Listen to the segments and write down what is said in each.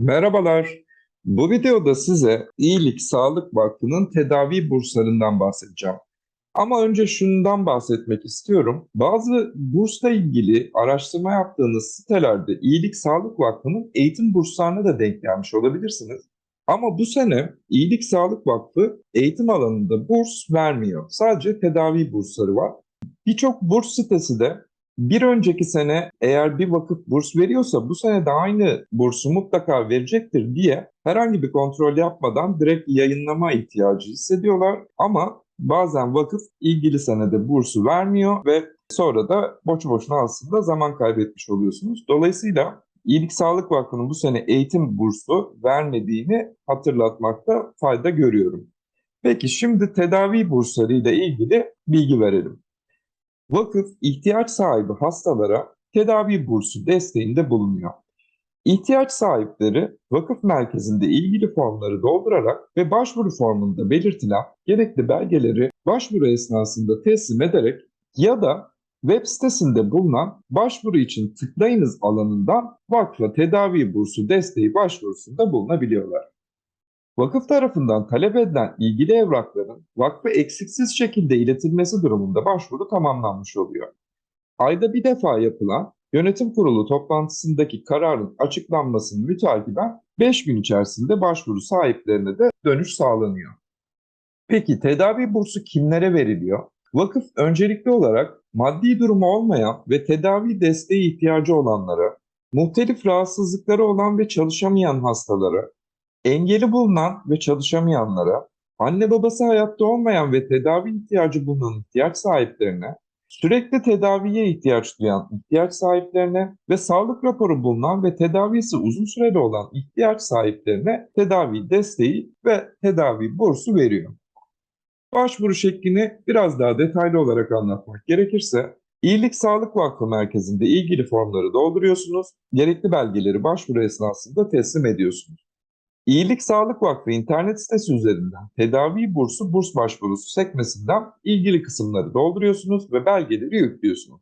Merhabalar. Bu videoda size İyilik Sağlık Vakfı'nın tedavi burslarından bahsedeceğim. Ama önce şundan bahsetmek istiyorum. Bazı bursla ilgili araştırma yaptığınız sitelerde İyilik Sağlık Vakfı'nın eğitim burslarına da denk gelmiş olabilirsiniz. Ama bu sene İyilik Sağlık Vakfı eğitim alanında burs vermiyor. Sadece tedavi bursları var. Birçok burs sitesi de bir önceki sene eğer bir vakıf burs veriyorsa bu sene de aynı bursu mutlaka verecektir diye herhangi bir kontrol yapmadan direkt yayınlama ihtiyacı hissediyorlar. Ama bazen vakıf ilgili senede bursu vermiyor ve sonra da boşu boşuna aslında zaman kaybetmiş oluyorsunuz. Dolayısıyla İyilik Sağlık Vakfı'nın bu sene eğitim bursu vermediğini hatırlatmakta fayda görüyorum. Peki şimdi tedavi bursları ilgili bilgi verelim. Vakıf ihtiyaç sahibi hastalara tedavi bursu desteğinde bulunuyor. İhtiyaç sahipleri vakıf merkezinde ilgili formları doldurarak ve başvuru formunda belirtilen gerekli belgeleri başvuru esnasında teslim ederek ya da web sitesinde bulunan başvuru için tıklayınız alanından vakfa tedavi bursu desteği başvurusunda bulunabiliyorlar. Vakıf tarafından talep edilen ilgili evrakların vakfa eksiksiz şekilde iletilmesi durumunda başvuru tamamlanmış oluyor. Ayda bir defa yapılan yönetim kurulu toplantısındaki kararın açıklanmasını mütakiben 5 gün içerisinde başvuru sahiplerine de dönüş sağlanıyor. Peki tedavi bursu kimlere veriliyor? Vakıf öncelikli olarak maddi durumu olmayan ve tedavi desteği ihtiyacı olanlara, muhtelif rahatsızlıkları olan ve çalışamayan hastalara, engeli bulunan ve çalışamayanlara, anne babası hayatta olmayan ve tedavi ihtiyacı bulunan ihtiyaç sahiplerine, sürekli tedaviye ihtiyaç duyan ihtiyaç sahiplerine ve sağlık raporu bulunan ve tedavisi uzun süreli olan ihtiyaç sahiplerine tedavi desteği ve tedavi bursu veriyor. Başvuru şeklini biraz daha detaylı olarak anlatmak gerekirse, İyilik Sağlık Vakfı merkezinde ilgili formları dolduruyorsunuz, gerekli belgeleri başvuru esnasında teslim ediyorsunuz. İyilik Sağlık Vakfı internet sitesi üzerinden tedavi bursu burs başvurusu sekmesinden ilgili kısımları dolduruyorsunuz ve belgeleri yüklüyorsunuz.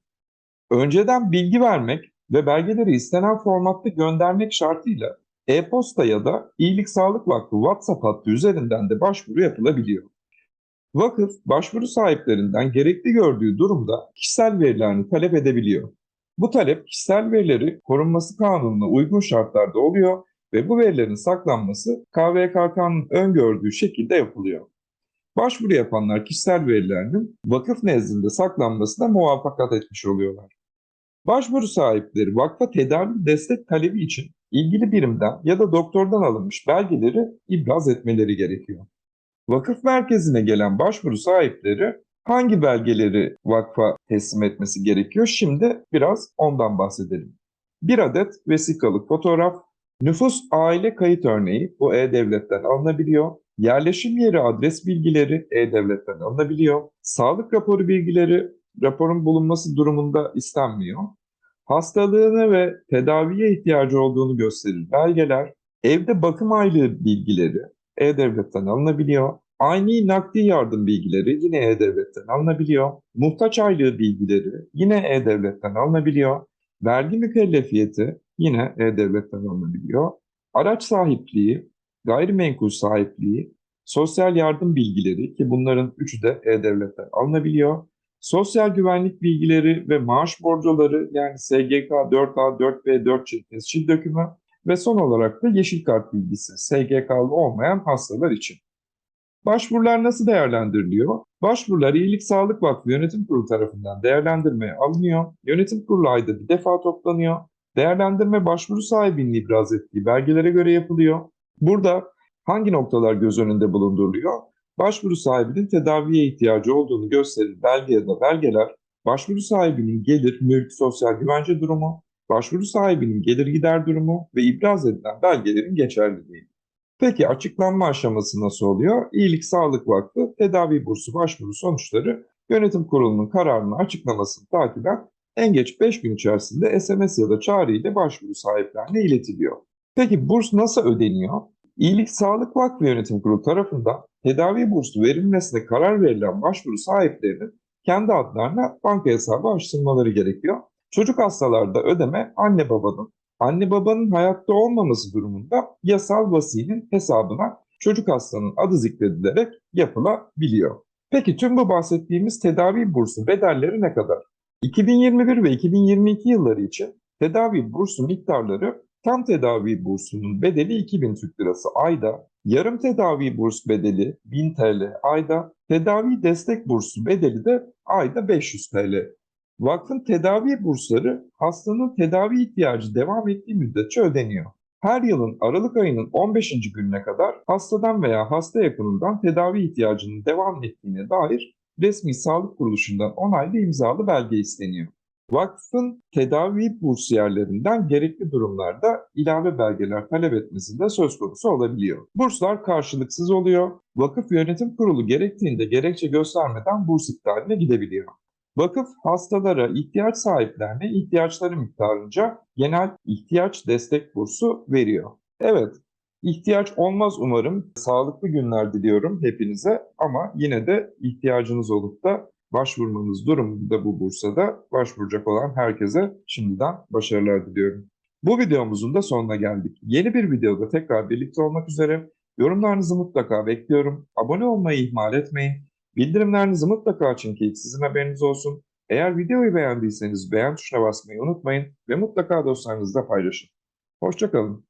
Önceden bilgi vermek ve belgeleri istenen formatta göndermek şartıyla e-posta ya da İyilik Sağlık Vakfı WhatsApp hattı üzerinden de başvuru yapılabiliyor. Vakıf başvuru sahiplerinden gerekli gördüğü durumda kişisel verilerini talep edebiliyor. Bu talep kişisel verileri korunması kanununa uygun şartlarda oluyor ve bu verilerin saklanması KVKK'nın öngördüğü şekilde yapılıyor. Başvuru yapanlar kişisel verilerinin vakıf nezdinde saklanmasına muvaffakat etmiş oluyorlar. Başvuru sahipleri vakfa tedavi destek talebi için ilgili birimden ya da doktordan alınmış belgeleri ibraz etmeleri gerekiyor. Vakıf merkezine gelen başvuru sahipleri hangi belgeleri vakfa teslim etmesi gerekiyor? Şimdi biraz ondan bahsedelim. Bir adet vesikalık fotoğraf, nüfus aile kayıt örneği bu E-Devlet'ten alınabiliyor. Yerleşim yeri adres bilgileri E-Devlet'ten alınabiliyor. Sağlık raporu bilgileri raporun bulunması durumunda istenmiyor. Hastalığını ve tedaviye ihtiyacı olduğunu gösterir belgeler, evde bakım aylığı bilgileri E-Devlet'ten alınabiliyor. Aynı nakdi yardım bilgileri yine E-Devlet'ten alınabiliyor. Muhtaç aylığı bilgileri yine E-Devlet'ten alınabiliyor. Vergi mükellefiyeti yine E-Devlet'ten alınabiliyor. Araç sahipliği, gayrimenkul sahipliği, sosyal yardım bilgileri ki bunların üçü de E-Devlet'ten alınabiliyor. Sosyal güvenlik bilgileri ve maaş borcuları yani SGK 4A, 4B, 4C tescil dökümü ve son olarak da yeşil kart bilgisi SGK'lı olmayan hastalar için. Başvurular nasıl değerlendiriliyor? Başvurular İyilik Sağlık Vakfı Yönetim Kurulu tarafından değerlendirmeye alınıyor. Yönetim Kurulu ayda bir defa toplanıyor. Değerlendirme başvuru sahibinin ibraz ettiği belgelere göre yapılıyor. Burada hangi noktalar göz önünde bulunduruluyor? Başvuru sahibinin tedaviye ihtiyacı olduğunu gösterir belge ya da belgeler, başvuru sahibinin gelir, mülk, sosyal güvence durumu, başvuru sahibinin gelir gider durumu ve ibraz edilen belgelerin geçerliliği. Peki açıklanma aşaması nasıl oluyor? İyilik Sağlık Vakfı tedavi bursu başvuru sonuçları yönetim kurulunun kararını açıklamasını takiben en geç 5 gün içerisinde SMS ya da çağrı ile başvuru sahiplerine iletiliyor. Peki burs nasıl ödeniyor? İyilik Sağlık Vakfı Yönetim Kurulu tarafından tedavi bursu verilmesine karar verilen başvuru sahiplerinin kendi adlarına banka hesabı açtırmaları gerekiyor. Çocuk hastalarda ödeme anne babanın, anne babanın hayatta olmaması durumunda yasal vasinin hesabına çocuk hastanın adı zikredilerek yapılabiliyor. Peki tüm bu bahsettiğimiz tedavi bursu bedelleri ne kadar? 2021 ve 2022 yılları için tedavi bursu miktarları tam tedavi bursunun bedeli 2000 Türk Lirası ayda, yarım tedavi burs bedeli 1000 TL ayda, tedavi destek bursu bedeli de ayda 500 TL. Vakfın tedavi bursları hastanın tedavi ihtiyacı devam ettiği müddetçe ödeniyor. Her yılın Aralık ayının 15. gününe kadar hastadan veya hasta yakınından tedavi ihtiyacının devam ettiğine dair resmi sağlık kuruluşundan onaylı imzalı belge isteniyor. Vakfın tedavi bursiyerlerinden gerekli durumlarda ilave belgeler talep etmesi de söz konusu olabiliyor. Burslar karşılıksız oluyor. Vakıf yönetim kurulu gerektiğinde gerekçe göstermeden burs iptaline gidebiliyor. Vakıf hastalara, ihtiyaç sahiplerine ihtiyaçları miktarınca genel ihtiyaç destek bursu veriyor. Evet, ihtiyaç olmaz umarım. Sağlıklı günler diliyorum hepinize ama yine de ihtiyacınız olup da başvurmanız durumunda bu bursada başvuracak olan herkese şimdiden başarılar diliyorum. Bu videomuzun da sonuna geldik. Yeni bir videoda tekrar birlikte olmak üzere. Yorumlarınızı mutlaka bekliyorum. Abone olmayı ihmal etmeyin. Bildirimlerinizi mutlaka açın ki sizin haberiniz olsun. Eğer videoyu beğendiyseniz beğen tuşuna basmayı unutmayın ve mutlaka dostlarınızla paylaşın. Hoşçakalın.